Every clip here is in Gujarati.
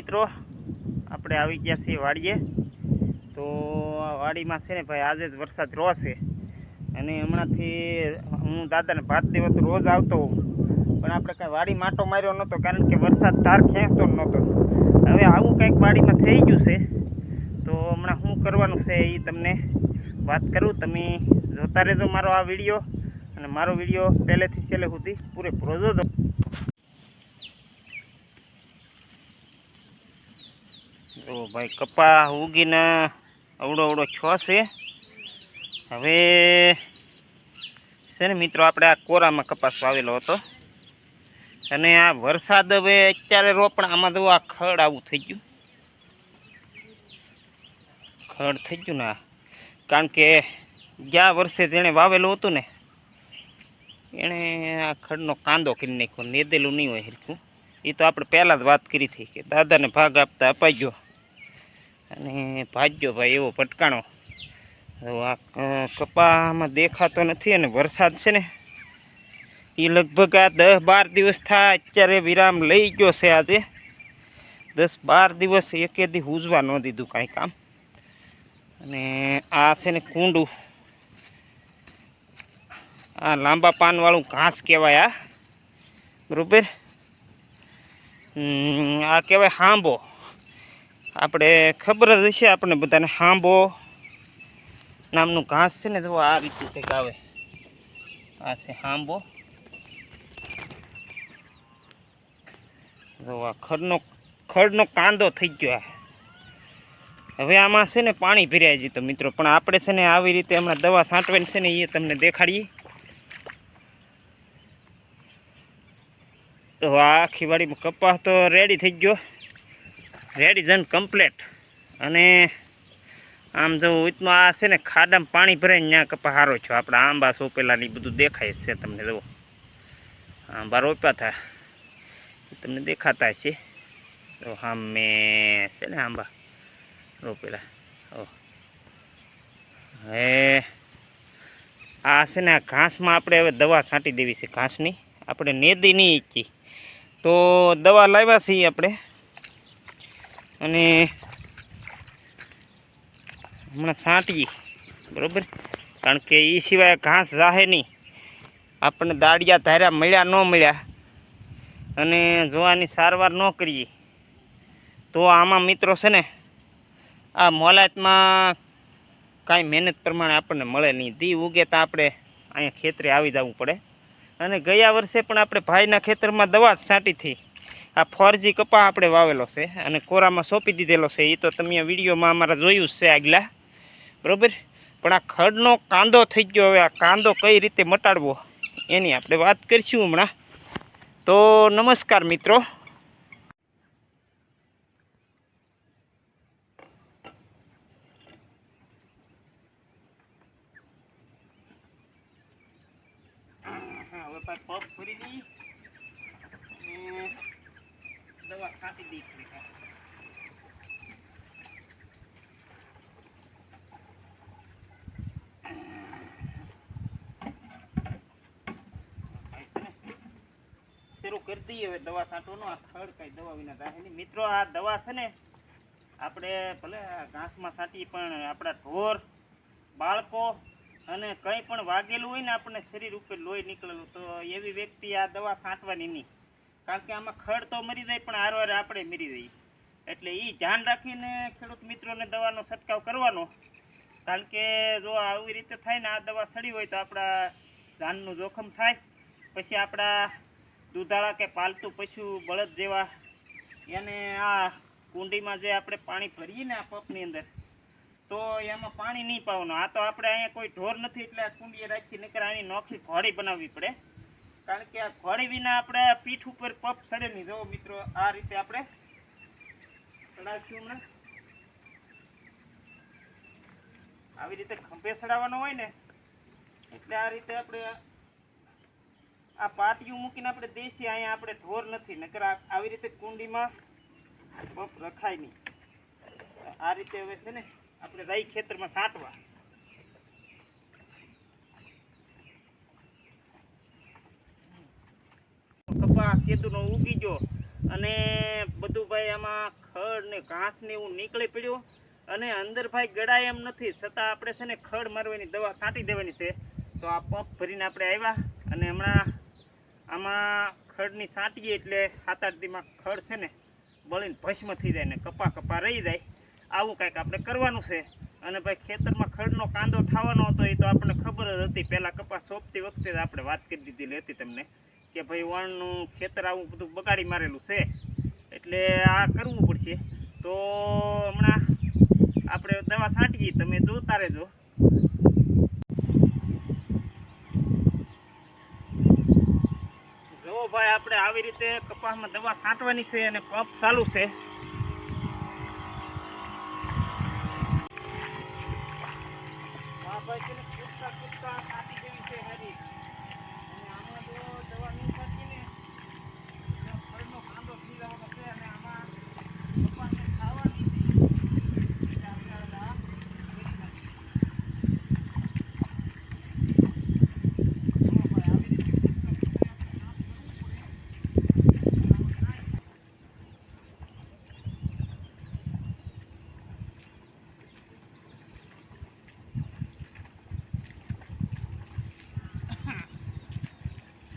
મિત્રો, આપણે આવી ગયા છીએ વાડીએ. તો આ વાડીમાં છે ને ભાઈ, આજે જ વરસાદ રોશે અને હમણાંથી હું દાદાને ભાત દેવા તો રોજ આવતો હોઉં. પણ આપણે કાંઈ વાડી માટો માર્યો નહોતો, કારણ કે વરસાદ તાર ખેંચતો નહોતો. હવે આવું કંઈક વાડીમાં થઈ ગયું છે. તો હમણાં શું કરવાનું છે એ તમને વાત કરું. તમે જોતા રહેજો મારો આ વીડિયો. અને મારો વીડિયો પહેલેથી છેલ્લે સુધી પૂરેપૂરો જોજો. જો ભાઈ, કપા ઉગીને અવડો અવડો છ છે. હવે છે ને મિત્રો, આપણે આ કોરામાં કપાસ વાવેલો હતો. અને આ વરસાદ હવે અત્યારે રોપણ, આમાં તો આ ખડ આવું થઈ ગયું. ખડ થઈ ગયું ને કારણ કે ગયા વર્ષે જેણે વાવેલું હતું ને, એણે આ ખડનો કાંદો કરી નાખ્યો, નેદેલું નહીં હોય હરખું. એ તો આપણે પહેલાં જ વાત કરી હતી કે દાદાને ભાગ આપતા અપાઈ અને ભાજ્યો ભાઈ એવો પટકાણો આ કપામાં દેખાતો નથી અને વરસાદ છે ને એ લગભગ આ દસ બાર દિવસ થાય, અત્યારે વિરામ લઈ ગયો છે આજે. દસ બાર દિવસ એકે દી ઉજવા ન દીધું કાંઈ કામ. અને આ છે ને કુંડું. આ લાંબા પાનવાળું ઘાસ કહેવાય આ. બરાબર? આ કહેવાય હાંબો આપણે ખબર જ હશે આપણે બધાને હાંબો નામનું ઘાસ છે ને તો આ રીતે કંઈક આવે. આ છે હાંબો જો આ ખડનો ખડનો કાંદો થઈ ગયો હવે આમાં છે ને પાણી ભર્યા છે તો મિત્રો, પણ આપણે છે ને આવી રીતે હમણાં દવા છાંટવાની છે ને, એ તમને દેખાડીએ. તો આ આખી કપાસ તો રેડી થઈ ગયો. રેડી જન કમ્પ્લેટ. અને આમ જો ઉચમાં આ છે ને ખાડામાં પાણી ભરાય ને ત્યાં કપા હારો છો. આપણા આંબા સોપેલાની બધું દેખાય છે તમને, જુઓ. આંબા રોપ્યા હતા તમને દેખાતા છે. તો હામે છે ને આંબા રોપેલા. ઓ. હે. આ છે ને આ ઘાસમાં આપણે હવે દવા છાંટી દેવી છે ઘાસની. આપણે નેદી નહીં ઈચ્છી. તો દવા લાવ્યા છીએ આપણે. અને હમણાં છાંટીએ બરાબર? કારણ કે એ સિવાય ઘાસ જાહે નહીં. આપણને દાડિયા ધાર્યા મળ્યા ન મળ્યા. અને જો આની સારવાર ન કરીએ. તો આમાં મિત્રો છે ને, આ મોલાતમાં કાંઈ મહેનત પ્રમાણે આપણને મળે નહીં. દી ઉગે તો આપણે અહીંયા ખેતરે આવી જવું પડે. અને ગયા વર્ષે પણ આપણે ભાઈના ખેતરમાં દવા જ છાંટી હતી આ ફોરજી કપા આપણે વાવેલો છે અને કોરામાં સોંપી દીધેલો છે. એ તો તમે વિડીયોમાં અમારા જોયું જ છે આગલા. બરોબર? પણ આ ખડનો કાંદો થઈ ગયો. હવે આ કાંદો કઈ રીતે મટાડવો? એની આપણે વાત કરીશું હમણાં. તો નમસ્કાર મિત્રો. હવે ભરી અને દવા છાંટી દઈ શરૂ કરી દઈએ હવે દવા છાંટવાનો આ ખડ કઈ દવા વિના થાય નહીં મિત્રો આ દવા છે ને આપણે ભલે ઘાસમાં છાંટીએ પણ આપણા ઢોર, બાળકો અને કંઈ પણ વાગેલું હોય ને આપણને શરીર ઉપર લોહી નીકળેલું, તો એવી વ્યક્તિ આ દવા છાંટવાની નહીં. કારણ કે આમાં ખડ તો મરી જાય, પણ હારવારે આપણે મરી જઈએ. એટલે એ ધ્યાન રાખીને ખેડૂત મિત્રોને દવાનો છંટકાવ કરવાનો. કારણ કે જો આવી રીતે થાય ને આ દવા સડી હોય તો આપણા જાનનું જોખમ થાય. પછી આપણા દૂધાળા કે પાલતુ પશુ બળદ જેવા એને આ કુંડીમાં જે આપણે પાણી ભરીએ ને આ પંપની અંદર, તો એમાં પાણી નહીં પાવાનું. આ તો આપણે અહીંયા કોઈ ઢોર નથી એટલે આ કુંડીએ રાખી, નકર આની નોખી ઘોડી બનાવવી પડે. કારણ કે આ ઘોડી વિના આપણે પીઠ ઉપર પપ સડે નહીં. જો મિત્રો, આ રીતે આપણે ચડાવીશું આવી રીતે ખંભે સડાવવાનો હોય ને, એટલે આ રીતે આપણે આ પાટિયું મૂકીને આપણે દેશી અહીંયા આપણે ઢોર નથી, નકર આવી રીતે કુંડીમાં પપ રખાય નહીં. આ રીતે હવે છે ને, આપણે રાઈ ખેતરમાં છાંટવા કપા કેદુનો ઉગી ગયો. અને બધું ભાઈ આમાં ખડ ને ઘાસ ને એવું નીકળી પડ્યું. અને અંદર ભાઈ ગળાય એમ નથી. છતાં આપણે છે ને ખડ મારવાની દવા છાંટી દેવાની છે. તો આ પંપ ભરીને આપણે આવ્યા. અને હમણાં આમાં ખડની છાંટીએ એટલે સાત આઠ ખડ છે ને બળીને ભસ્મ થઈ જાય ને કપા કપા રહી જાય. આવું કાંઈક આપણે કરવાનું છે. અને ભાઈ ખેતરમાં ખડનો કાંદો થવાનો હતો એ તો આપણને ખબર જ હતી. પહેલાં કપાસ સોંપતી વખતે આપણે વાત કરી દીધી હતી તમને. કે ભાઈ વણનું ખેતર આવું બધું બગાડી મારેલું છે. એટલે આ કરવું પડશે. તો હમણાં આપણે દવા છાંટીએ, તમે જોતા રહેજો. જો ભાઈ, આપણે આવી રીતે કપાસમાં દવા છાંટવાની છે અને પંપ ચાલુ છે હા ભાઈ તેને કૂદતા કૂદતા છાંટી દેવી છે હારી અને આમાં જો દવા નહીં છાંટીએ ને તો ફળનો કાંદો થઈ જવાનો છે અને આમાં કપાસને ખાવા નહીં દે. એટલે આપણે હવે આ કરી નાખીએ. જો ભાઈ આવી રીતે કૂદતા કૂદતા આપણે કામ કરવું પડે. આમાં કાંઈ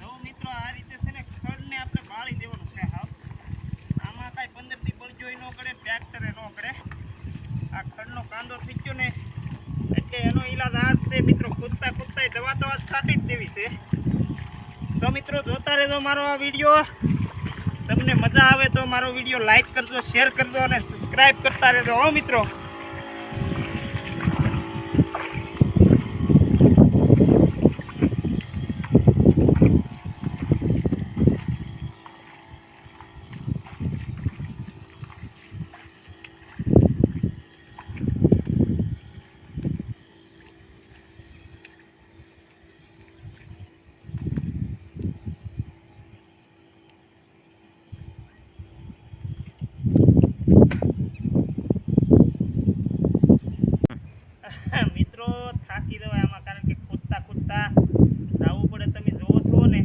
જો મિત્રો આ રીતે છે ને ખડને આપણે બાળી દેવાનું છે હાવ આમાં કાંઈ પંદરથી બળજોય ન કરે ટ્રેક્ટરે ન કરે આ ખડનો કાંદો થઈ ને, એટલે એનો ઈલાજ આ છે મિત્રો. કૂદતા કૂદતા દવા તો આજ છાંટી જ દેવી છે. તો મિત્રો, જોતા રહેજો મારો આ વીડિયો. તમને મજા આવે તો મારો વીડિયો લાઈક કરજો શેર કરજો અને સબસ્ક્રાઈબ કરતા રહેજો. હો મિત્રો થાકી જવાય આમાં કારણ કે ખોદતા ખોદતા જવું પડે તમે જોવો છો ને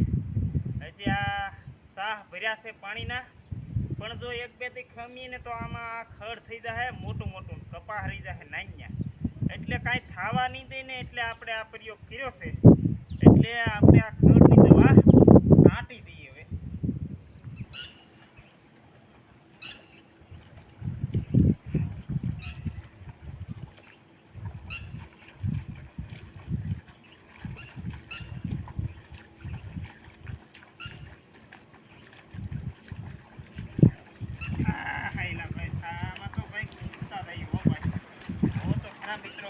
હજી આ સાહ ભર્યા છે પાણીના. પણ જો એક બેથી ખમીને તો આમાં ખડ થઈ જાય મોટું મોટું કપા હરી જાય નાન્યા એટલે કાંઈ થાવા નહીં દે ને એટલે આપણે આ પ્રયોગ કર્યો છે. એટલે આપણે આ ખડની દવા છાંટી દઈએ હવે આ હાયલા ભાઈ આમાં તો ભાઈ કૂદતા થઈ હો ભાઈ હો મિત્રો.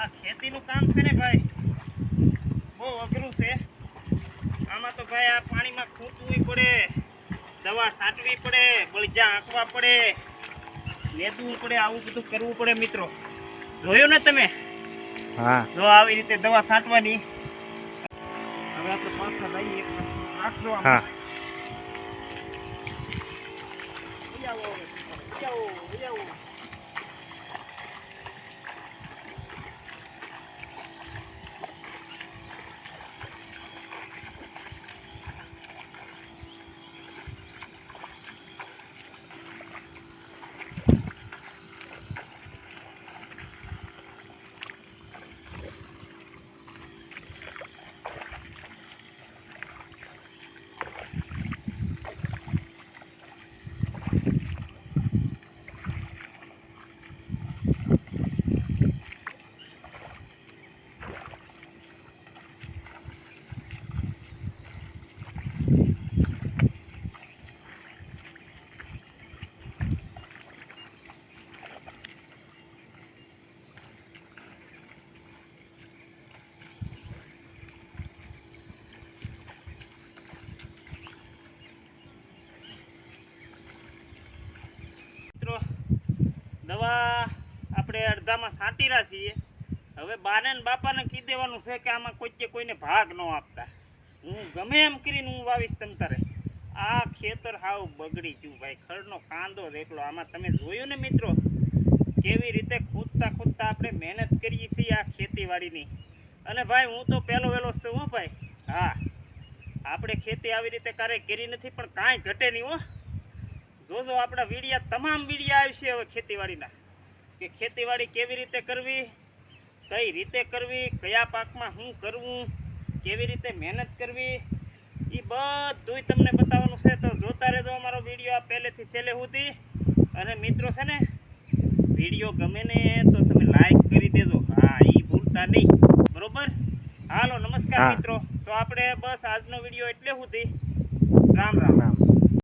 આ ખેતીનું કામ છે ને ભાઈ? બહુ અઘરું છે. આમાં તો ભાઈ આ પાણીમાં ખૂંચવું પડે દવા છાંટવી પડે બળજા આંકવા પડે લેદવું પડે આવું બધું કરવું પડે મિત્રો. જોયું ને તમે? હા. જો આવી રીતે દવા છાંટવાની હવે આપણે પાછા જઈએ. નાખજો હા લઈ આવો હવે. લઈ આવો, લઈ આવો. મિત્રો દવા આપણે અડધામાં સાંટીરા છીએ. હવે બાને બાપાને કહી દેવાનું છે કે આમાં કોઈ કોઈને ભાગ ન આપતા. હું ગમે એમ કરીને હું વાવીશ તમ તારે. આ ખેતર હાવ બગડી ગયું ભાઈ. ખડનો કાંદો દેખલો આમાં તમે જોયું ને મિત્રો? કેવી રીતે ખૂદતા ખૂદતા આપણે મહેનત કરીએ છીએ આ ખેતીવાડીની. અને ભાઈ, હું તો પહેલો વહેલો છું હો ભાઈ. હા. આપણે ખેતી આવી રીતે ક્યારેય કરી નથી, પણ કાંઈ ઘટે નહીં હો. જોજો આપણા વીડિયા તમામ વીડિયા આવશે હવે ખેતીવાડીના કે ખેતીવાડી કેવી રીતે કરવી કઈ રીતે કરવી કયા પાકમાં શું કરવું કેવી રીતે મહેનત કરવી એ બધુંય તમને બતાવવાનું છે. તો જોતા રહેજો અમારો વીડિયો આ પહેલેથી છેલ્લે સુધી. અને મિત્રો છે ને વીડિયો ગમે ને તો તમે લાઈક કરી દેજો. હા એ ભૂલતા નહીં. બરોબર? હાલો નમસ્કાર મિત્રો. તો આપણે બસ આજનો વીડિયો એટલે સુધી. રામ રામ.